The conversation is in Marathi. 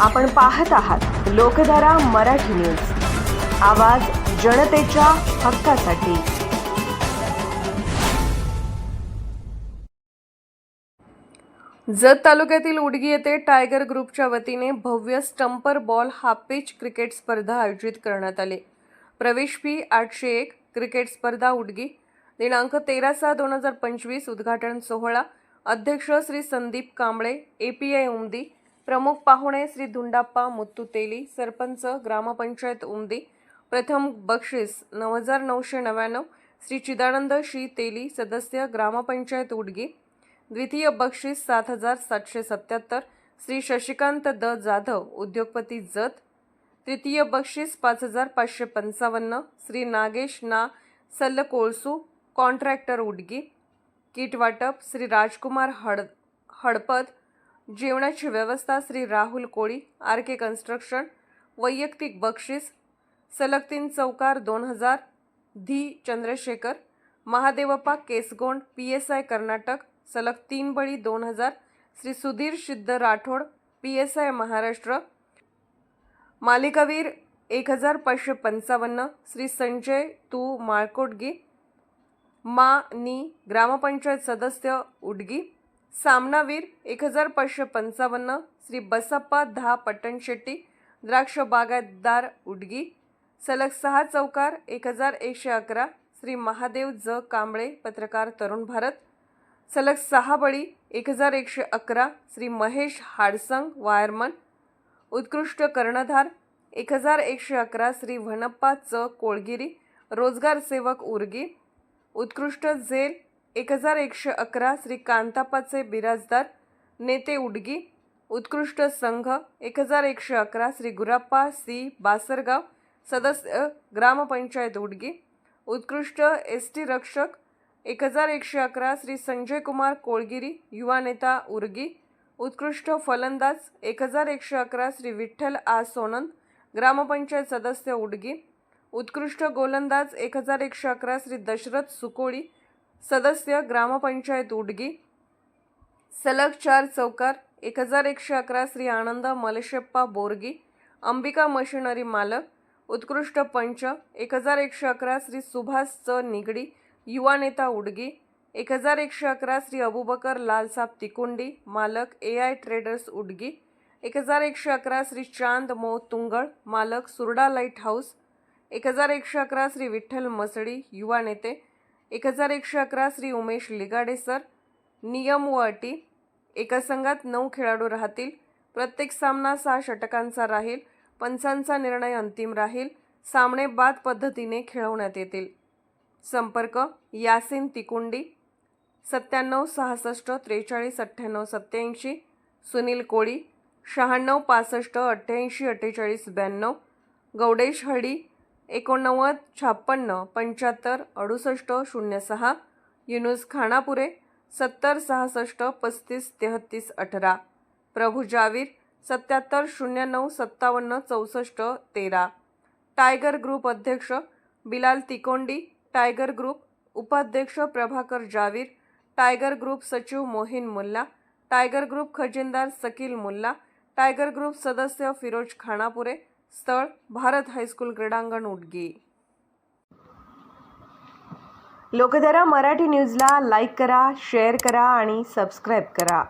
आपण पाहत आहात लोकधारा मराठी न्यूज. आवाज जनतेच्या हक्कासाठी. जत तालुक्यातील उडगी येथे टायगर ग्रुपच्या वतीने भव्य stumper ball half pitch cricket स्पर्धा आयोजित करण्यात आली. प्रवेश फी आठशे एक क्रिकेट स्पर्धा उडगी. दिनांक तेरा सहा दोन हजार पंचवीस उद्घाटन सोहळा. अध्यक्ष Shri Sandeep Kamble A P I Umadi प्रमुख पाहुणे श्री धुंडाप्पा मुत्तू तेली सरपंच ग्रामपंचायत उमदी प्रथम बक्षीस नऊ हजार नऊशे नव्याण्णव श्री चिदानंद श्री तेली सदस्य ग्रामपंचायत उडगी द्वितीय बक्षीस सात हजार सातशे सत्याहत्तर श्री शशिकांत द जाधव उद्योगपती जत तृतीय बक्षीस पाच हजार पाचशे पंचावन्न श्री नागेश ना सल्ल कोळसू कॉन्ट्रॅक्टर उडगी किट वाटप श्री राजकुमार हड हडपद जेवणाची व्यवस्था Shri Rahul Koli R K construction वैयक्तिक बक्षीस सलग तीन चौकार दोन हजार धी Chandrashekhar Mahadevappa Kesgond P S I Karnataka सलग तीन बळी दोन हजार Shri Sudhir Siddh Rathod P S I Maharashtra मालिकावीर एक हजार पाचशे पंचावन्न श्री संजय तू माळकोटगी मा नी ग्रामपंचायत सदस्य उडगी सामनावीर एक हजार पाचशे पंचावन्न श्री बसप्पा धा पट्टणशेट्टी द्राक्ष बागायतदार उडगी सलग सहा चौकार एक हजार एकशे अकरा श्री महादेव ज. कांबळे पत्रकार तरुण भारत सलग सहा बळी एक हजार एकशे अकरा श्री महेश हाडसंग वायरमन उत्कृष्ट कर्णधार एक हजार एकशे अकरा श्री व्हनप्पा च. कोळगिरी रोजगार सेवक उर्गी उत्कृष्ट झेल एक हजार एकशे अकरा श्री कांतापाचे बिराजदार नेते उडगी उत्कृष्ट संघ एक हजार एकशे अकरा श्री गुराप्पा सी. बासरगाव सदस्य ग्रामपंचायत उडगी उत्कृष्ट एस टी रक्षक एक हजार एकशे अकरा श्री संजय कुमार कोळगिरी युवा नेता उर्गी उत्कृष्ट फलंदाज एक हजार एकशे अकरा श्री विठ्ठल आ. सोनंद ग्रामपंचायत सदस्य उडगी उत्कृष्ट गोलंदाज एक हजार एकशे अकरा श्री दशरथ सुकोळी सदस्य ग्रामपंचायत उडगी सलग चार चौकार एक हजार एकशे अकरा श्री आनंद मलशेप्पा बोरगी अंबिका मशिनरी मालक उत्कृष्ट पंच एक हजार एकशे अकरा श्री सुभाष च निगडी युवा नेता उडगी एक हजार एकशे अकरा श्री अबुबकर लालसाब तिकुंडी मालक ए आय ट्रेडर्स उडगी एक हजार एकशे अकरा श्री चांद मो तुंगळ मालक सुरडा लाइट हाऊस एक हजार एकशे अकरा श्री विठ्ठल मसडी युवा नेते एक हजार एकशे अकरा श्री उमेश लिगाडे सर. नियम व अटी एका संघात नऊ खेळाडू राहतील. प्रत्येक सामना सहा षटकांचा राहील. पंचांचा निर्णय अंतिम राहील. सामने बाद पद्धतीने खेळवण्यात येतील. संपर्क यासिन तिकुंडी सत्त्याण्णव सहासष्ट त्रेचाळीस अठ्ठ्याण्णव सत्याऐंशी सुनील कोळी शहाण्णव पासष्ट अठ्ठ्याऐंशी अठ्ठेचाळीस ब्याण्णव गौडेश हडी एकोणनव्वद छापन्न पंच्याहत्तर अडुसष्ट शून्य सहा युनुस खानापुरे सत्तर सहासष्ट पस्तीस तेहत्तीस अठरा प्रभू जावीर सत्याहत्तर शून्य नऊ सत्तावन्न चौसष्ट तेरा टायगर ग्रुप अध्यक्ष बिलाल तिकोंडी टायगर ग्रुप उपाध्यक्ष प्रभाकर जावीर टायगर ग्रुप सचिव मोहिन मुल्ला टायगर ग्रुप खजिनदार सकील मुल्ला टायगर ग्रुप सदस्य फिरोज खानापुरे स्थळ भारत हायस्कूल क्रीडांगण उडगी. लोकधारा मराठी न्यूजला लाईक करा शेअर करा आणि सबस्क्राईब करा.